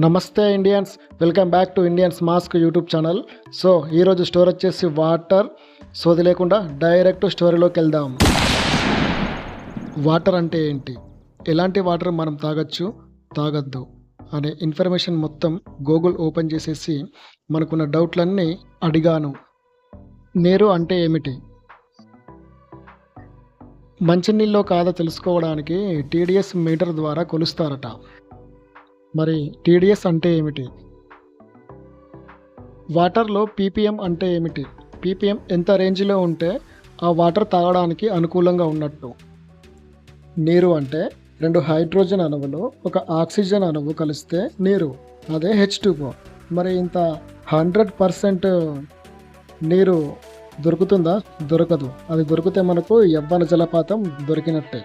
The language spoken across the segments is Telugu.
నమస్తే Indians welcome back to Indians mask YouTube channel. So ఈరోజు స్టోర్ వచ్చేసి వాటర్. సోది లేకుండా డైరెక్ట్ స్టోరీలోకి వెళ్దాం. వాటర్ అంటే ఏంటి? ఎలాంటి వాటర్ మనం తాగొచ్చు? తాగొద్దు. అనే ఇన్ఫర్మేషన్ మొత్తం గూగుల్ ఓపెన్ చేసేసి మనకున్న డౌట్లన్నీ అడిగాను. నీరు అంటే ఏమిటి? మంచినీళ్ళో కాదో తెలుసుకోవడానికి టీడీఎస్ మీటర్ ద్వారా కొలుస్తారట. మరి టీడీఎస్ అంటే ఏమిటి? వాటర్లో పీపీఎం అంటే ఏమిటి? పీపీఎం ఎంత రేంజ్లో ఉంటే ఆ వాటర్ తాగడానికి అనుకూలంగా ఉన్నట్టు. నీరు అంటే రెండు హైడ్రోజన్ అణువులు ఒక ఆక్సిజన్ అణువు కలిస్తే నీరు అదే హెచ్ మరి ఇంత హండ్రెడ్ పర్సెంట్ నీరు దొరుకుతుందా? దొరకదు. అది దొరికితే మనకు యవ్వన జలపాతం దొరికినట్టే.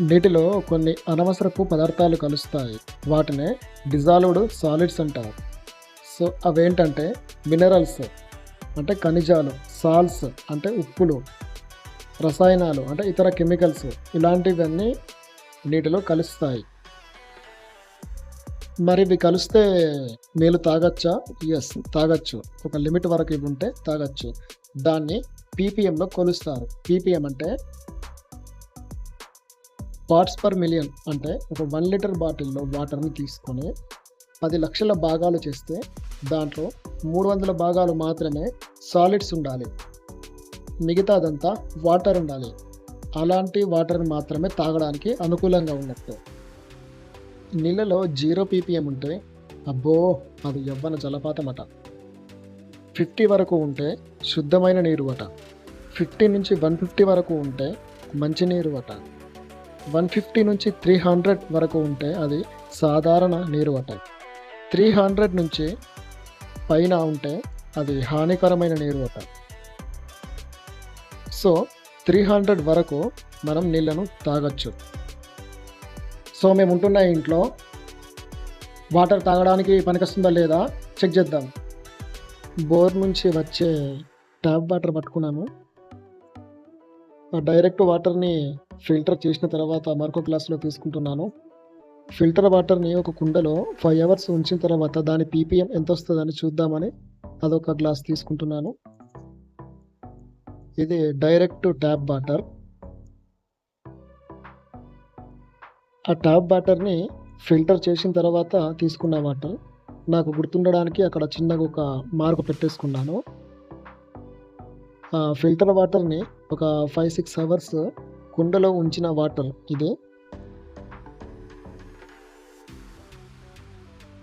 నీటిలో కొన్ని అనవసరపు పదార్థాలు కలుస్తాయి. వాటినే డిజాల్వ్డ్ సాలిడ్స్ అంటారు. సో అవేంటంటే మినరల్స్ అంటే ఖనిజాలు సాల్స్ అంటే ఉప్పులు రసాయనాలు అంటే ఇతర కెమికల్స్ ఇలాంటివన్నీ నీటిలో కలుస్తాయి. మరి ఇవి కలిస్తే నీళ్ళు తాగొచ్చా? ఎస్ తాగొచ్చు. ఒక లిమిట్ వరకు ఇవి ఉంటే తాగొచ్చు. దాన్ని పీపీఎంలో కొలుస్తారు. పీపీఎం అంటే పార్ట్స్ పర్ మిలియన్ అంటే ఒక వన్ లీటర్ బాటిల్లో వాటర్ని తీసుకొని పది లక్షల భాగాలు చేస్తే దాంట్లో మూడు వందల భాగాలు మాత్రమే సాలిడ్స్ ఉండాలి. మిగతాదంతా వాటర్ ఉండాలి. అలాంటి వాటర్ని మాత్రమే తాగడానికి అనుకూలంగా ఉన్నట్టు. నీళ్ళలో జీరో పీపీఎం ఉంటే అబ్బో అది యవ్వన జలపాతం అట ఫిఫ్టీ వరకు ఉంటే శుద్ధమైన నీరు అట ఫిఫ్టీ నుంచి వన్ ఫిఫ్టీ వరకు ఉంటే మంచినీరు అట వన్ ఫిఫ్టీ నుంచి త్రీ హండ్రెడ్ వరకు ఉంటే అది సాధారణ నీరు అట త్రీ హండ్రెడ్ నుంచి పైన ఉంటే అది హానికరమైన నీరు అట సో త్రీ హండ్రెడ్ వరకు మనం నీళ్ళను తాగచ్చు. సో మేము ఉంటున్న ఇంట్లో వాటర్ తాగడానికి పనికొస్తుందా లేదా చెక్ చేద్దాం. బోర్ నుంచి వచ్చే ట్యాప్ వాటర్ పట్టుకున్నాము ఆ డైరెక్ట్ వాటర్ని ఫిల్టర్ చేసిన తర్వాత మరొక గ్లాసులో తీసుకుంటున్నాను. ఫిల్టర్ వాటర్ని ఒక కుండలో ఫైవ్ అవర్స్ ఉంచిన తర్వాత దాని పీపీఎం ఎంత వస్తుందని చూద్దామని అదొక గ్లాస్ తీసుకుంటున్నాను. ఇది డైరెక్ట్ ట్యాప్ వాటర్. ఆ ట్యాప్ వాటర్ని ఫిల్టర్ చేసిన తర్వాత తీసుకున్న వాటర్. నాకు గుర్తుండడానికి అక్కడ చిన్నగా ఒక మార్కు పెట్టేసుకున్నాను. ఆ ఫిల్టర్ వాటర్ని ఒక ఫైవ్ సిక్స్ అవర్స్ కుండలో ఉంచిన వాటర్ ఇది.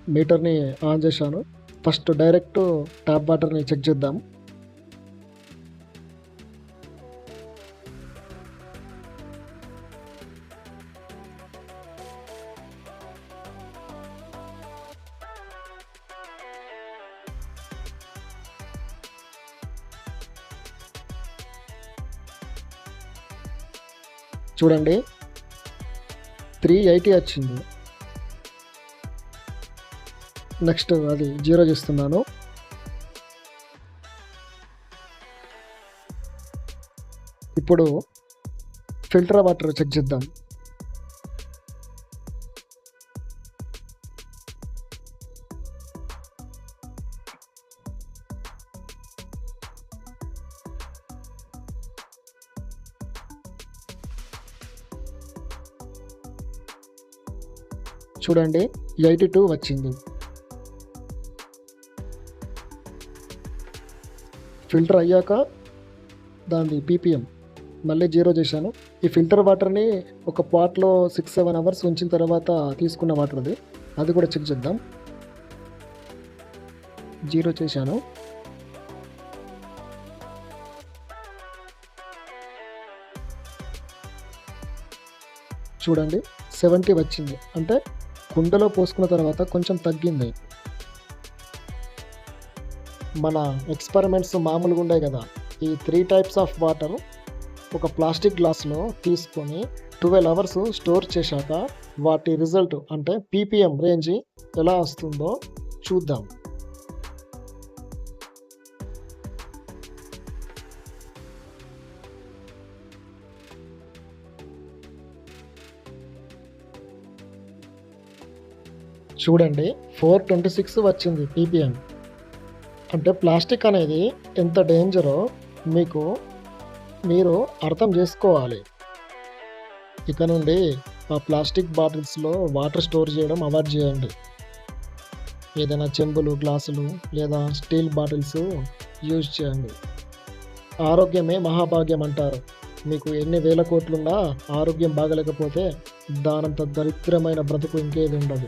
మీటర్ని ఆన్ చేశాను. ఫస్ట్ డైరెక్ట్ ట్యాప్ వాటర్ని చెక్ చేద్దాం. చూడండి. త్రీ ఎయిటీ వచ్చింది. నెక్స్ట్ అది జీరో చేస్తున్నాను. ఇప్పుడు ఫిల్టర్ వాటర్ చెక్ చేద్దాం. చూడండి ఎయిటీ టూ వచ్చింది. ఫిల్టర్ అయ్యాక దాని పీపీఎం మళ్ళీ జీరో చేశాను. ఈ ఫిల్టర్ వాటర్ని ఒక పాట్లో సిక్స్ సెవెన్ అవర్స్ ఉంచిన తర్వాత తీసుకున్న వాటర్ అది. అది కూడా చెక్ చేద్దాం. జీరో చేశాను. చూడండి సెవెంటీ వచ్చింది. అంటే కుండలో పోసుకున్న తర్వాత కొంచెం తగ్గింది. మన ఎక్స్పెరిమెంట్స్ మామూలుగా ఉండే కదా. ఈ త్రీ టైప్స్ ఆఫ్ వాటర్ ఒక ప్లాస్టిక్ గ్లాస్లో తీసుకొని ట్వెల్వ్ అవర్స్ స్టోర్ చేశాక వాటి రిజల్ట్ అంటే పీపీఎం రేంజ్ ఎలా వస్తుందో చూద్దాం. చూడండి ఫోర్ ట్వంటీ సిక్స్ వచ్చింది పీపీఎం అంటే ప్లాస్టిక్ అనేది ఎంత డేంజరో మీకు మీరు అర్థం చేసుకోవాలి. ఇక నుండి ఆ ప్లాస్టిక్ బాటిల్స్లో వాటర్ స్టోర్ చేయడం అవాయిడ్ చేయండి. ఏదైనా చెంబులు గ్లాసులు లేదా స్టీల్ బాటిల్స్ యూజ్ చేయండి. ఆరోగ్యమే మహాభాగ్యం అంటారు. మీకు ఎన్ని వేల కోట్లున్నా ఆరోగ్యం బాగలేకపోతే దానంత దరిద్రమైన బ్రతుకు ఇంకేది ఉండదు.